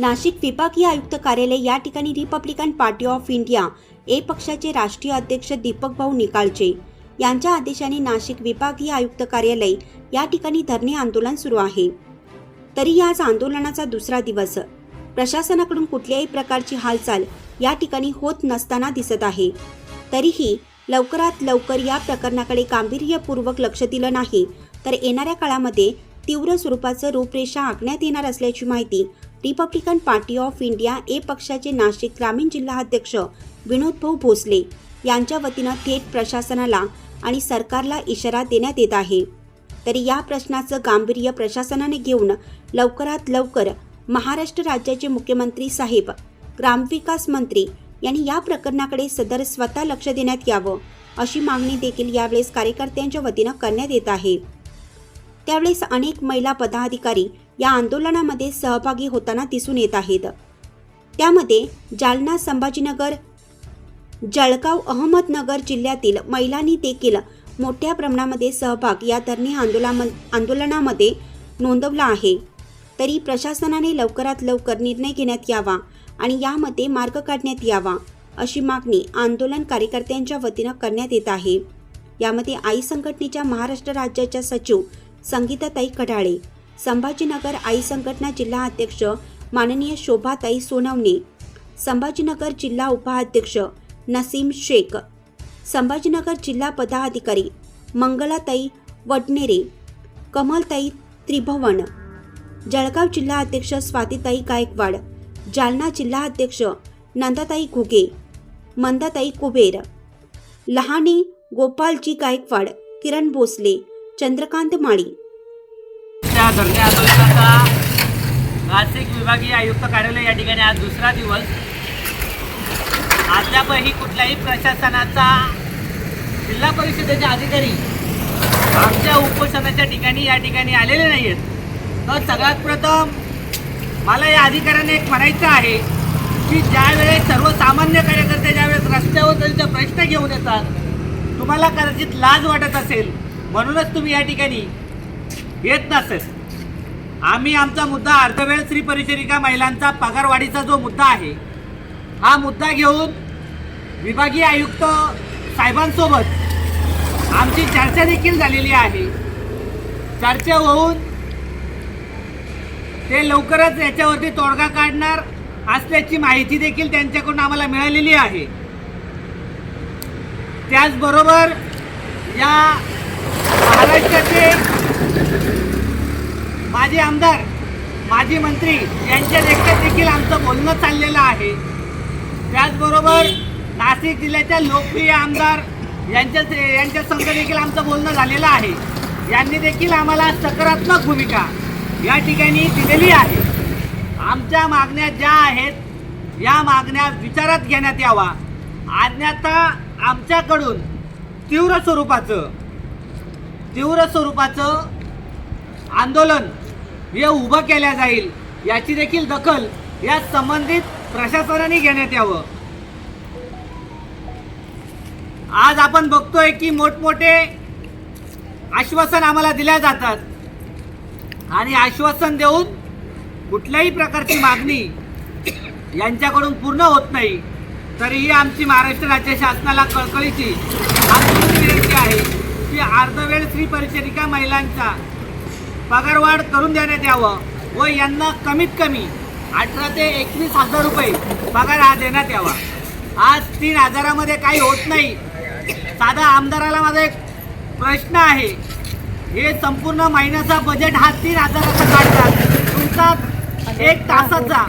नाशिक विभागीय आयुक्त कार्यालय या ठिकाणी Republican Party of India A पक्षाचे राष्ट्रीय अध्यक्ष दीपक भाऊ निकाळचे यांच्या आदेशाने नाशिक विभागीय आयुक्त कार्यालय या ठिकाणी धरणे आंदोलन सुरू आहे. तरी आज आंदोलनाचा दुसरा दिवस. प्रशासनाकडून कुठल्याही प्रकारची हालचाल या ठिकाणी होत नसताना दिसत आहे. तरीही लवकरात लवकर या प्रकरणाकडे गांभीर्यपूर्वक लक्ष दिलं नाही तर येणाऱ्या काळामध्ये तीव्र स्वरूपाचं रूपरेषा आखण्यात येणार असल्याची माहिती Republican Party of India A पक्षाचे नाशिक ग्रामीण जिल्हा अध्यक्ष विनोद भाऊ भोसले यांच्या वतीनं थेट प्रशासनाला आणि सरकारला इशारा देण्यात येत आहे. तरी या प्रश्नाचं गांभीर्य प्रशासनाने घेऊन लवकरात लवकर महाराष्ट्र राज्याचे मुख्यमंत्री साहेब ग्रामविकास मंत्री यांनी या प्रकरणाकडे सदर स्वतः लक्ष देण्यात यावं अशी मागणी देखील यावेळेस कार्यकर्त्यांच्या वतीनं करण्यात येत आहे. त्यावेळेस अनेक महिला पदाधिकारी या आंदोलनामध्ये सहभागी होताना दिसून येत आहेत. त्यामध्ये जालना संभाजीनगर जळगाव अहमदनगर जिल्ह्यातील महिलांनी देखील मोठ्या प्रमाणामध्ये सहभाग या धरणे आंदोलन आंदोलनामध्ये नोंदवला आहे. तरी प्रशासनाने लवकरात लवकर निर्णय घेण्यात यावा आणि यामध्ये मार्ग काढण्यात यावा अशी मागणी आंदोलन कार्यकर्त्यांच्या वतीनं करण्यात येत आहे. यामध्ये आई संघटनेच्या महाराष्ट्र राज्याच्या सचिव संगीताताई कढाळे संभाजीनगर आई संघटना जिल्हा अध्यक्ष माननीय शोभाताई सोनवणे. संभाजीनगर जिल्हा उपाध्यक्ष नसीम शेख. संभाजीनगर जिल्हा पदाधिकारी मंगलाताई वडनेरे. कमलताई त्रिभवन. जळगाव जिल्हा अध्यक्ष स्वातीताई गायकवाड. जालना जिल्हा अध्यक्ष नंदाताई घुगे. मंदाताई कुबेर. लहाने गोपालजी गायकवाड किरण भोसले चंद्रकांत माळी. धरणे आंदोलनाचा नाशिक विभागीय आयुक्त कार्यालय या ठिकाणी आज दुसरा दिवस. अद्यापही कुठल्याही प्रशासनाचा जिल्हा परिषदेचे अधिकारी आमच्या उपोषणाच्या ठिकाणी या ठिकाणी आलेले नाही आहेत तर सगळ्यात प्रथम मला या अधिकाऱ्यांना एक म्हणायचं आहे की ज्यावेळेस सर्वसामान्य कार्यकर्ते ज्यावेळेस रस्त्यावर त्यांचे प्रश्न घेऊन येतात तुम्हाला कदाचित लाज वाटत असेल. म्हणूनच तुम्ही या ठिकाणी येत नसेल. आम्ही आमचा मुद्दा अर्धवेळ स्त्री परिचरिका महिलांचा पगारवाढीचा जो मुद्दा आहे हा मुद्दा घेऊन विभागीय आयुक्त साहेबांसोबत आमची चर्चा देखील झालेली आहे. चर्चा होऊन ते लवकरच याच्यावरती तोडगा काढणार असल्याची माहिती देखील त्यांच्याकडून आम्हाला मिळालेली आहे. त्याचबरोबर या महाराष्ट्राचे माजी आमदार माजी मंत्री यांच्या देखत देखील आमचं बोलणं चाललेलं आहे. त्याचबरोबर नाशिक जिल्ह्याच्या लोकप्रिय आमदार यांच्या यांच्या संघ देखील आमचं बोलणं झालेलं आहे. यांनी देखील आम्हाला सकारात्मक भूमिका या ठिकाणी दिलेली आहे. आमच्या मागण्या ज्या आहेत या मागण्या विचारात घेण्यात यावा. अन्यथा आमच्याकडून तीव्र स्वरूपाचं तीव्र स्वरूपाचं आंदोलन हे उभं केल्या जाईल याची देखील दखल या संबंधित प्रशासनाने घेण्यात यावं. आज आपण बघतोय की मोठमोठे आश्वासन आम्हाला दिल्या जातात. आणि आश्वासन देऊन कुठल्याही प्रकारची मागणी यांच्याकडून पूर्ण होत नाही. तरीही आमची महाराष्ट्र राज्य शासनाला कळकळीची विनंती आहे की अर्धवेळ स्त्री परिचारिका महिलांचा पगारवाढ करून देण्यात यावं व यांना कमीत कमी अठरा ते एकवीस हजार रुपये पगार हा देण्यात यावा. आज तीन हजारामध्ये काही होत नाही. साधा आमदाराला माझा एक प्रश्न आहे. हे संपूर्ण महिन्याचा बजेट हा तीन हजाराचा काढतात तुमचा एक तासाचा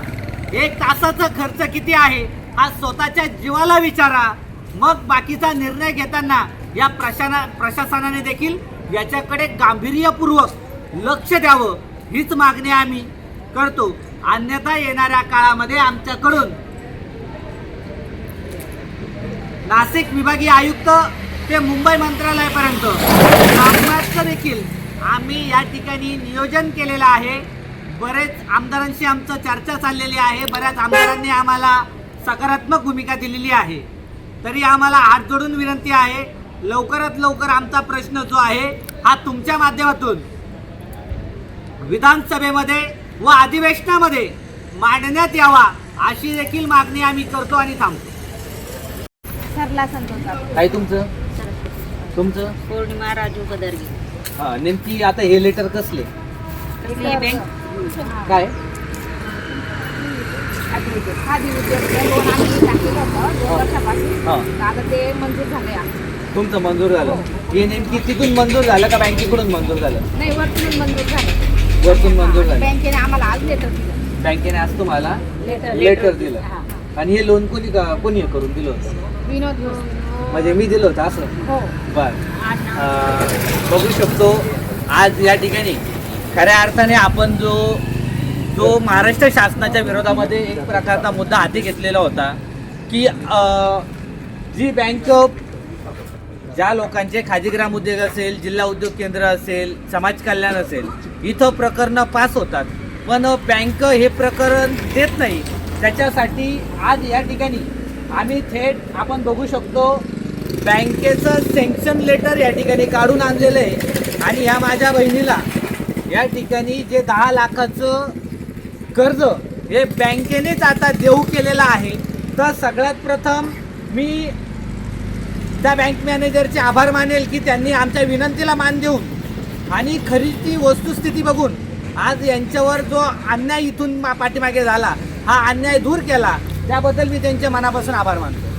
एक तासाचा खर्च किती आहे हा स्वतःच्या जीवाला विचारा. मग बाकीचा निर्णय घेताना या प्रशाना प्रशासनाने देखील याच्याकडे गांभीर्यपूर्वक लक्ष द्यावं हीच मागणी आम्ही करतो. अन्यथा येणाऱ्या काळामध्ये आमच्याकडून नाशिक विभागीय आयुक्त ते मुंबई मंत्रालयापर्यंत कामाचं देखील आम्ही या ठिकाणी नियोजन केलेलं आहे. बरेच आमदारांशी आमचं चर्चा चाललेली आहे. बऱ्याच आमदारांनी आम्हाला सकारात्मक भूमिका दिलेली आहे. तरी आम्हाला हात जोडून विनंती आहे लवकरात लवकर आमचा प्रश्न जो आहे हा तुमच्या माध्यमातून विधानसभेमध्ये व अधिवेशनामध्ये मांडण्यात यावा अशी देखील मागणी आम्ही करतो आणि थांबतो. सरला संतोष. काय तुमचं? तुमचं? पौर्णिमा राजू कदरगी हा नेमकी आता हे लेटर कसले? कसली बँक काय? खादी उद्योग लोन आम्ही टाकलेलं होतं दोन वर्षापासून हा. आता ते मंजूर झाले तुमचं मंजूर झालं. हे नेमकी तिथून मंजूर झालं का बँकेकडून मंजूर झालं? नाही वरतून मंजूर झाले. वरतून मंजूर झालं. बँकेने आम्हाला आज लेटर दिलं. बँकेने आज तुम्हाला लेटर लेटर दिलं. आणि हे लोन कोणी का- कोणी करून दिलं होतं? विनोद भोसले. म्हणजे मी दिलं होतं असं? हो. बर. अं, बघू शकतो आज या ठिकाणी खऱ्या अर्थाने आपण जो जो महाराष्ट्र शासनाच्या विरोधामध्ये एक प्रकारचा मुद्दा हाती घेतलेला होता की अं, जी बँक ज्या लोकांचे खादी ग्राम उद्योग असेल जिल्हा उद्योग केंद्र असेल समाज कल्याण असेल इथं प्रकरणं पास होतात. पण बँक हे प्रकरण देत नाही. त्याच्यासाठी आज या ठिकाणी आम्ही थेट आपण बघू शकतो बँकेचं सेंक्शन लेटर या ठिकाणी काढून आणलेलं आहे. आणि ह्या माझ्या बहिणीला या ठिकाणी जे दहा लाखाचं कर्ज हे बँकेनेच आता देऊ केलेलं आहे. तर सगळ्यात प्रथम मी त्या बँक मॅनेजरचे आभार मानेल की त्यांनी आमच्या विनंतीला मान देऊन आणि खरी ती वस्तुस्थिती बघून आज यांच्यावर जो अन्याय इथून पाठीमागे झाला हा अन्याय दूर केला त्याबद्दल मी त्यांच्या मनापासून आभार मानतो.